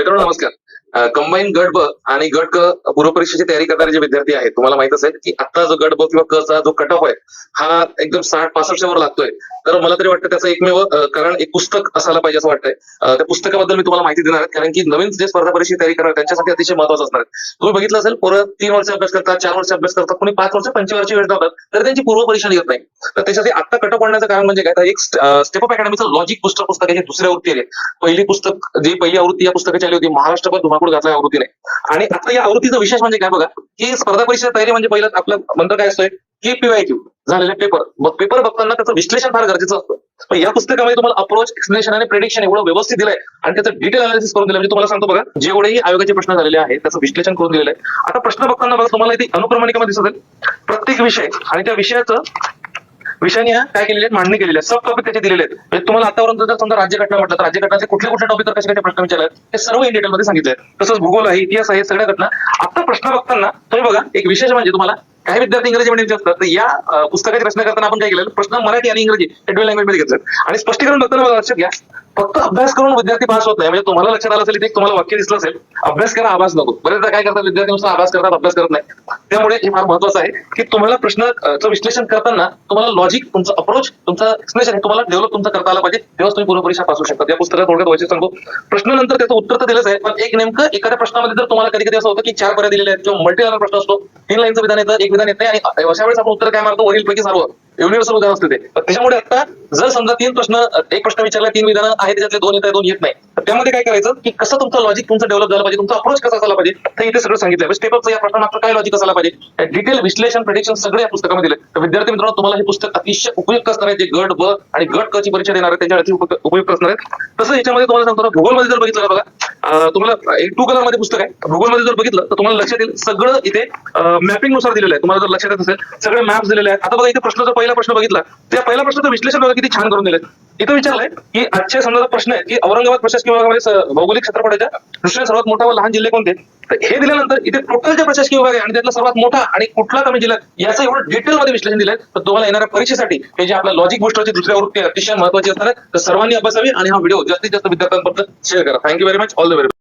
मित्रांनो नमस्कार कंबाईन गट ब आणि गट क पूर्व परीक्षेची तयारी करणारे जे विद्यार्थी आहेत तुम्हाला माहीत असेल की आता जो गट ब किंवा क चा जो कट ऑफ आहे हा एकदम साठ पासष्टच्या वर लागतोय. तर मला तरी वाटतं त्याचं एकमेव कारण एक पुस्तक असायला पाहिजे असं वाटतंय. त्या पुस्तकाबद्दल मी तुम्हाला माहिती देणार आहे कारण की नवीन जे स्पर्धा परीक्षेची तयारी करणार त्यांच्यासाठी अतिशय महत्वाचं असणार आहे. तुम्ही बघितलं असेल पोरं तीन वर्ष अभ्यास करतात चार वर्ष अभ्यास करतात कोणी पाच वर्ष पंचवर्षी वेळ लावतात तर त्यांची पूर्व परीक्षा नाही. तर त्याच्यासाठी आता कट ऑफ पडण्याचं कारण म्हणजे काय? तर एक स्टेप ऑफ अकॅडमीचं लॉजिक पुस्तक पुस्तकाची दुसऱ्या आवृत्ती आली पहिली पुस्तक जी पहिली आवृत्ती या पुस्तकाची आली होती महाराष्ट्रभर धुमाकूळ घातला आवृत्तीने. आणि आता या आवृत्तीचा विशेष म्हणजे काय बघा की स्पर्धा परीक्षेची तयारी म्हणजे पहिलं आपलं मंत्र काय असतोय? की पीवायक्यू झालेले पेपर मग पेपर बघताना त्याचं विश्लेषण फार गरजेचं असतं. पण या पुस्तकामध्ये तुम्हाला अप्रोच एक्सप्लेनेशन आणि प्रेडिक्शन एवढं व्यवस्थित दिलंय आणि त्याचं डिटेल अनालिसिस करून दिलं म्हणजे तुम्हाला सांगतो बघा जेवढेही आयोगाचे प्रश्न झालेले आहेत त्याचं विश्लेषण करून दिलेलं आहे. आता प्रश्न बघताना बघा तुम्हाला इथे अनुक्रमणिकामध्ये दिसत आहे. प्रत्येक विषय आणि त्या विषयाचं विषयाने काय केलेले आहेत? मांडणी केलेली आहे सब टॉपिक त्याचे दिलेले आहेत. म्हणजे तुम्हाला आतापर्यंत जर समजा राज्यघटना म्हटलं तर राज्यघटनाचे कुठले कुठले टॉपिक कसे कसे प्रश्न विचारले ते हे सर्व इन डिटेलमध्ये सांगितले आहेत. तसंच भूगोल आहे इतिहास आहे सगळ्या घटना. आता प्रश्न बघताना तुम्ही बघा एक विशेष म्हणजे तुम्हाला काही विद्यार्थी इंग्रजी मीडियमचे असतात तर या पुस्तकाची रचना करताना आपण काय केलं प्रश्न मराठी आणि इंग्रजी हे लँग्वेजमध्ये घेतलं आणि स्पष्टीकरण बघताना बघा लक्षात घ्या. फक्त अभ्यास करून विद्यार्थी पास होत नाही. म्हणजे तुम्हाला लक्षात आलं असेल ते तुम्हाला वाक्य दिसलं असेल अभ्यास करा आवाज नको. बरेचदा काय करतात विद्यार्थी नुसता अभ्यास करतात अभ्यास करत नाही. त्यामुळे हे फार महत्वाचं आहे की तुम्हाला प्रश्नाचं विश्लेषण करताना तुम्हाला लॉजिक तुमचं अप्रोच तुमचं विश्लेषण हे तुम्हाला डेव्हलप तुमचं करता आलं पाहिजे. तेव्हाच तुम्ही पूर्ण परीक्षा पास होऊ शकता. या पुस्तकात थोडक्यात व्हायचे प्रश्न प्रश्नानंतर त्याचं उत्तर तर दिलंच आहे पण एक नेमकं एखाद्या प्रश्नामध्ये जर तुम्हाला कधी कधी असं होतं की चार पर्याय दिलेले आहेत किंवा मल्टी प्रश्न असतो तीन लाईनचं विधान येतं एक विधान येत नाही आणि अशा वेळेस आपण उत्तर काय मारतो? वरील पैकी सर्व युनिव्हर्सल उदाहरण असते ते. त्याच्यामुळे आता जर समजा तीन प्रश्न एक प्रश्न विचारला तीन विधानं आहे त्याच्यातले दोन येत आहे दोन येत नाही. तर त्यामध्ये काय करायचं की कसं तुमचं लॉजिक तुमचं डेव्हलप झालं पाहिजे तुमचा अप्रोच कसा झाला पाहिजे तर इथे सगळं सांगितलं स्टेपचं या प्रश्नामागचं काय लॉजिक असायला पाहिजे? डिटेल विश्लेषण प्रडिक्शन सगळे या पुस्तकामध्ये दिले तर विद्यार्थी मित्रांनो तुम्हाला हे पुस्तक अतिशय उपयुक्त असणार आहे. जे गट ब आणि गट क ची परीक्षा देणार आहे त्याच्या उपयुक्त उपयुक्त असणार आहे तसं याच्यामध्ये तुम्हाला सांगतो भूगोलमध्ये जर बघितलं बघा तुम्हाला एक टू कलरमध्ये पुस्तक आहे. भूगोलमध्ये जर बघितलं तर तुम्हाला लक्षात येईल सगळं इथे मॅपिंगनुसार दिलेलं आहे. तुम्हाला जर लक्षात येत असेल सगळे मॅप्स दिलेले आहेत. आता बघा इथे प्रश्नाचा पहिला प्रश्न बघितला. त्या पहिल्या प्रश्नाचं विश्लेषण बघा किती छान करून दिले इथं विचारलंय की आजच्या समजा प्रश्न आहे की औरंगाबाद प्रशासकीय विभागामध्ये भौगोलिक क्षेत्रफळाच्या दृष्टीने सर्वात मोठा व लहान जिल्हे कोणते? तर हे दिल्यानंतर इथे टोटल जे प्रशासकीय विभाग आहे आणि त्यातला सर्वात मोठा आणि कुठला कमी जिल्हा याचं एवढं डिटेलमध्ये विश्लेषण दिलंय तर तुम्हाला येणाऱ्या परीक्षेसाठी हे जे आपल्या लॉजिक बुस्टरची दुसऱ्या वृत्ती अतिशय महत्वाची असणार आहे तर सर्वांनी अभ्यासावी आणि हा व्हिडिओ जास्तीत जास्त विद्यार्थ्यांपर्यंत शेअर करा. Thank you very much all the very